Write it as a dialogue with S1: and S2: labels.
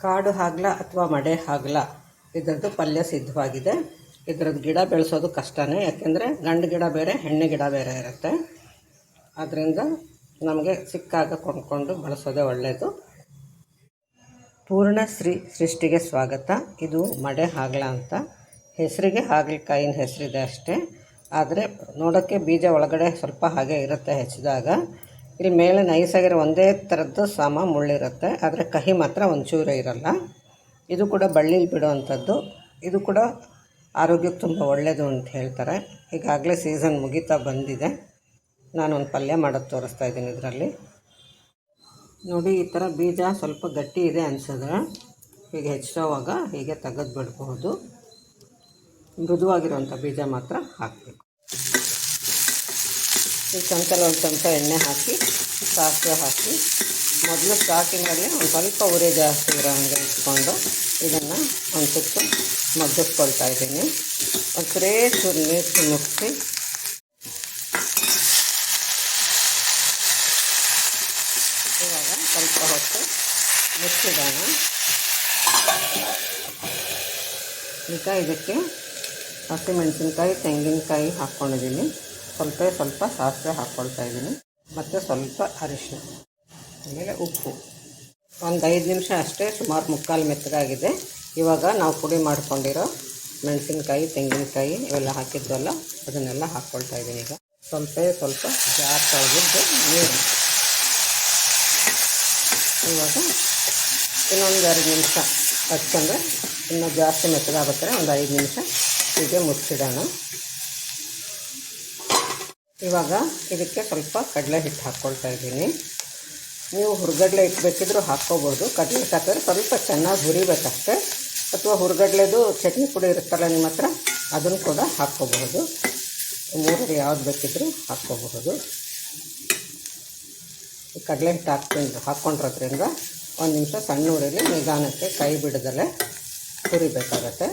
S1: ಕಾಡು ಹಾಗಲ ಅಥವಾ ಮಡೆ ಹಾಗಲ, ಇದರದ್ದು ಪಲ್ಯ ಸಿದ್ಧವಾಗಿದೆ. ಇದರದ್ದು ಗಿಡ ಬೆಳೆಸೋದು ಕಷ್ಟನೇ, ಯಾಕೆಂದರೆ ಗಂಡು ಗಿಡ ಬೇರೆ, ಹೆಣ್ಣು ಗಿಡ ಬೇರೆ ಇರುತ್ತೆ. ಅದರಿಂದ ನಮಗೆ ಸಿಕ್ಕಾಗ ಕೊಂಡ್ಕೊಂಡು ಬಳಸೋದೇ ಒಳ್ಳೆಯದು ಪೂರ್ಣ ಶ್ರೀ, ಸೃಷ್ಟಿಗೆ ಸ್ವಾಗತ. ಇದು ಮಡೆ ಹಾಗಲ ಅಂತ. ಹೆಸರಿಗೆ ಹಾಗಲಕಾಯಿನ ಹೆಸರಿದೆ ಅಷ್ಟೇ. ಆದರೆ ನೋಡೋಕ್ಕೆ ಬೀಜ ಒಳಗಡೆ ಸ್ವಲ್ಪ ಹಾಗೆ ಇರುತ್ತೆ ಹೆಚ್ಚಿದಾಗ. ಇಲ್ಲಿ ಮೇಲೆ ನೈಸಾಗಿರೋ ಒಂದೇ ಥರದ್ದು ಸಾಮ ಮುಳ್ಳಿರುತ್ತೆ. ಆದರೆ ಕಹಿ ಮಾತ್ರ ಒಂಚೂರು ಇರಲ್ಲ. ಇದು ಕೂಡ ಬಳ್ಳಿಲಿ ಬಿಡುವಂಥದ್ದು. ಇದು ಕೂಡ ಆರೋಗ್ಯಕ್ಕೆ ತುಂಬ ಒಳ್ಳೆಯದು ಅಂತ ಹೇಳ್ತಾರೆ. ಈಗಾಗಲೇ ಸೀಸನ್ ಮುಗೀತಾ ಬಂದಿದೆ. ನಾನೊಂದು ಪಲ್ಯ ಮಾಡೋದು ತೋರಿಸ್ತಾ ಇದ್ದೀನಿ ಇದರಲ್ಲಿ. ನೋಡಿ, ಈ ಥರ ಬೀಜ ಸ್ವಲ್ಪ ಗಟ್ಟಿ ಇದೆ ಅನ್ಸಿದ್ರೆ ಹೀಗೆ ಹೆಚ್ಚೋವಾಗ ಹೀಗೆ ತೆಗೆದು ಬಿಡಬಹುದು ಮೃದುವಾಗಿರುವಂಥ ಬೀಜ ಮಾತ್ರ ಹಾಕಬೇಕು. ಈ ಚಮಚಲ್ಲಿ ಒಂದು ಚಮಚ ಎಣ್ಣೆ ಹಾಕಿ, ಸಾಸಿವೆ ಹಾಕಿ. ಮೊದಲು ಸ್ಟಾರ್ಟಿಂಗಲ್ಲಿ ಒಂದು ಸ್ವಲ್ಪ ಉರಿ ಜಾಸ್ತಿ ಇರೋ ಹಂಗೆ ಇಟ್ಕೊಂಡು ಇದನ್ನು ಒಂದು ಸುತ್ತು ಮಗ್ಗಿಸ್ಕೊಳ್ತಾ ಇದ್ದೀನಿ. ಒಂದು ಸರೇ ಚೂರು ನೀರು ಮುಗಿಸಿ ಇವಾಗ ಸ್ವಲ್ಪ ಹೊತ್ತು ಮುಚ್ಚಿಡೋಣ ಈಗ ಇದಕ್ಕೆ ಹಸಿಮೆಣಸಿನ್ಕಾಯಿ ತೆಂಗಿನಕಾಯಿ ಹಾಕ್ಕೊಂಡಿದ್ದೀನಿ ಸ್ವಲ್ಪ ಸ್ವಲ್ಪ ಸಾಸಿವೆ ಹಾಕ್ಕೊಳ್ತಾ ಇದ್ದೀನಿ. ಮತ್ತು ಸ್ವಲ್ಪ ಅರಿಶಿನ ಆಮೇಲೆ ಉಪ್ಪು. ಒಂದು ಐದು ನಿಮಿಷ ಅಷ್ಟೇ ಸುಮಾರು ಮುಕ್ಕಾಲು ಮೆತ್ತಗಾಗಿದೆ. ಇವಾಗ ನಾವು ಪುಡಿ ಮಾಡ್ಕೊಂಡಿರೋ ಮೆಣಸಿನ್ಕಾಯಿ, ತೆಂಗಿನಕಾಯಿ ಇವೆಲ್ಲ ಹಾಕಿದ್ವಲ್ಲ, ಅದನ್ನೆಲ್ಲ ಹಾಕ್ಕೊಳ್ತಾ ಇದ್ದೀನಿ ಈಗ. ಸ್ವಲ್ಪ ಸ್ವಲ್ಪ ಜಾರ್ ತೊಳೆದಿದ್ದು ನೀರು. ಇವಾಗ ಇನ್ನೊಂದು ಎರಡು ನಿಮಿಷ ಹಚ್ಕೊಂಡ್ರೆ ಇನ್ನೂ ಜಾಸ್ತಿ ಮೆತ್ತಗಾಗುತ್ತೆ ಒಂದು ಐದು ನಿಮಿಷ ಹೀಗೆ ಮುಚ್ಚಿಡೋಣ. ಇವಾಗ ಇದಕ್ಕೆ ಸ್ವಲ್ಪ ಕಡಲೆ ಹಿಟ್ಟು ಹಾಕ್ಕೊಳ್ತಾ ಇದ್ದೀನಿ. ನೀವು ಹುರ್ಗಡ್ಲೆ ಹಿಟ್ಟು ಬೇಕಿದ್ರೂ ಹಾಕ್ಕೋಬೋದು. ಕಡಲೆ ಹಿಟ್ಟು ಹಾಕಿದ್ರೆ ಸ್ವಲ್ಪ ಚೆನ್ನಾಗಿ ಹುರಿಬೇಕಷ್ಟೆ. ಅಥವಾ ಹುರ್ಗಡ್ಲೆದು ಚಟ್ನಿ ಪುಡಿ ಇರುತ್ತಲ್ಲ ನಿಮ್ಮ ಹತ್ರ, ಅದನ್ನು ಕೂಡ ಹಾಕ್ಕೋಬಹುದು. ಮೂರು ಯಾವ್ದು ಬೇಕಿದ್ರು ಹಾಕ್ಕೋಬಹುದು. ಈ ಕಡಲೆ ಹಿಟ್ಟು ಹಾಕ್ಕೊಂಡು, ಹಾಕ್ಕೊಂಡಿರೋದ್ರಿಂದ ಒಂದು ನಿಮಿಷ ಸಣ್ಣ ಊರಲ್ಲಿ ನಿಧಾನಕ್ಕೆ ಕೈ ಬಿಡದಲ್ಲೇ ಹುರಿಬೇಕಾಗತ್ತೆ.